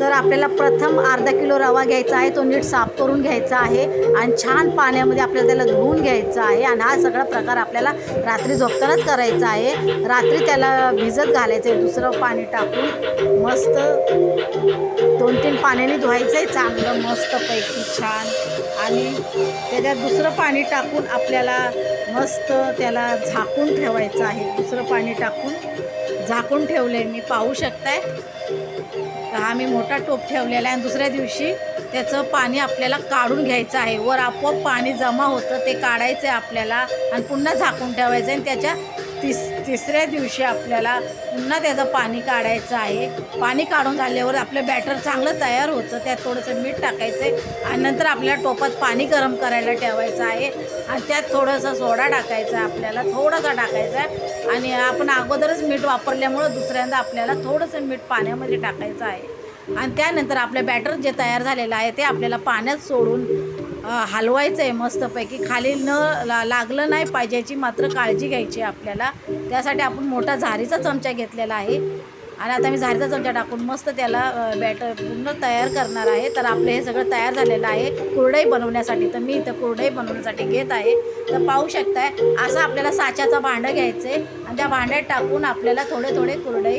तर आपल्याला प्रथम अर्धा किलो रवा घ्यायचा आहे. तो नीट साफ करून घ्यायचा आहे आणि छान पाण्यामध्ये आपल्याला त्याला धुवून घ्यायचा आहे आणि हा सगळा प्रकार आपल्याला रात्री झोपतानाच करायचा आहे. रात्री त्याला भिजत घालायचं आहे. दुसरं पाणी टाकून मस्त दोन तीन पाण्याने धुवायचं आहे चांगलं मस्तपैकी छान. आणि त्याच्यात दुसरं पाणी टाकून आपल्याला मस्त त्याला झाकून ठेवायचं आहे. दुसरं पाणी टाकून झाकून ठेवले मी पाहू शकताय. तर हा मी मोठा टोप ठेवलेला आहे आणि दुसऱ्या दिवशी त्याचं पाणी आपल्याला काढून घ्यायचं आहे. वर आपोआप पाणी जमा होतं ते काढायचं आहे आपल्याला आणि पुन्हा झाकून ठेवायचं आहे आणि त्याच्या तिस तिसऱ्या दिवशी आपल्याला पुन्हा त्याचं पाणी काढायचं आहे. पाणी काढून झाल्यावर आपलं बॅटर चांगलं तयार होतं त्यात थोडंसं मीठ टाकायचं आहे आणि नंतर आपल्याला टोपात पाणी गरम करायला ठेवायचं आहे. आणि त्यात थोडंसं सोडा टाकायचा आहे आपल्याला थोडासा टाकायचा आहे. आणि आपण अगोदरच मीठ वापरल्यामुळं दुसऱ्यांदा आपल्याला थोडंसं मीठ पाण्यामध्ये टाकायचं आहे. आणि त्यानंतर आपलं बॅटर जे तयार झालेलं आहे ते आपल्याला पाण्यात सोडून हलवायचं आहे मस्तपैकी. खाली न ला लागलं नाही पाहिजेची मात्र काळजी घ्यायची आहे आपल्याला. त्यासाठी आपण मोठा झारीचा चमचा घेतलेला आहे. आणि आता मी झारीचा चमचा टाकून मस्त त्याला बॅटर पूर्ण तयार करणार आहे. तर आपलं हे सगळं तयार झालेलं आहे. कुरडई बनवण्यासाठी तर मी इथं कुरडई बनवण्यासाठी घेत आहे. तर पाहू शकताय असं आपल्याला साच्याचं भांडं घ्यायचं आहे आणि त्या भांड्यात टाकून आपल्याला थोडे थोडे कुरडई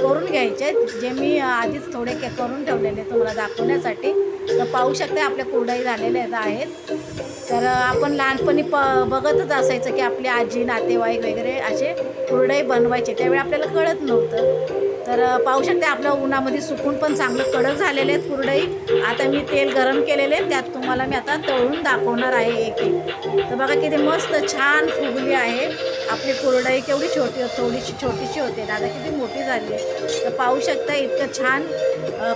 करून घ्यायचे जे मी आधीच थोडे के करून ठेवलेले तुम्हाला दाखवण्यासाठी. तर पाहू शकता आपल्या कुरडई झालेल्या आहेत. तर आपण लहानपणी प बघतच असायचं की आपली आजी नातेवाईक वगैरे असे कुरडई बनवायचे. त्यावेळी आपल्याला कळत नव्हतं. तर पाहू शकते आपल्या उन्हामध्ये सुकून पण चांगलं कडक झालेले आहेत कुरडई. आता मी तेल गरम केलेले त्यात तुम्हाला मी आता तळून दाखवणार आहे एक एक. तर बघा किती मस्त छान फुगली आहे. आपली कुरडई केवढी छोटी थोडीशी छोटीशी होते. दादा किती मोठी झाली आहे. तर पाहू शकता इतकं छान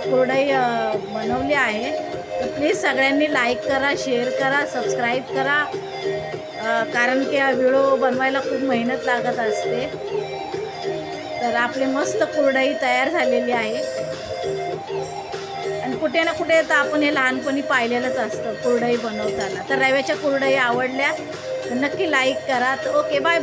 कुरडई बनवली आहे. तर प्लीज सगळ्यांनी लाईक करा शेअर करा सबस्क्राईब करा. कारण की हा व्हिडिओ बनवायला खूप मेहनत लागत असते. तर आपली मस्त कुरडई तयार झालेली आहे. आणि कुठे ना कुठे तर आपण हे लहानपणी पाहिलेलंच असतं कुरडई बनवताना. तर रव्याच्या कुरडई आवडल्या तर नक्की लाईक करा. तर ओके बाय बाय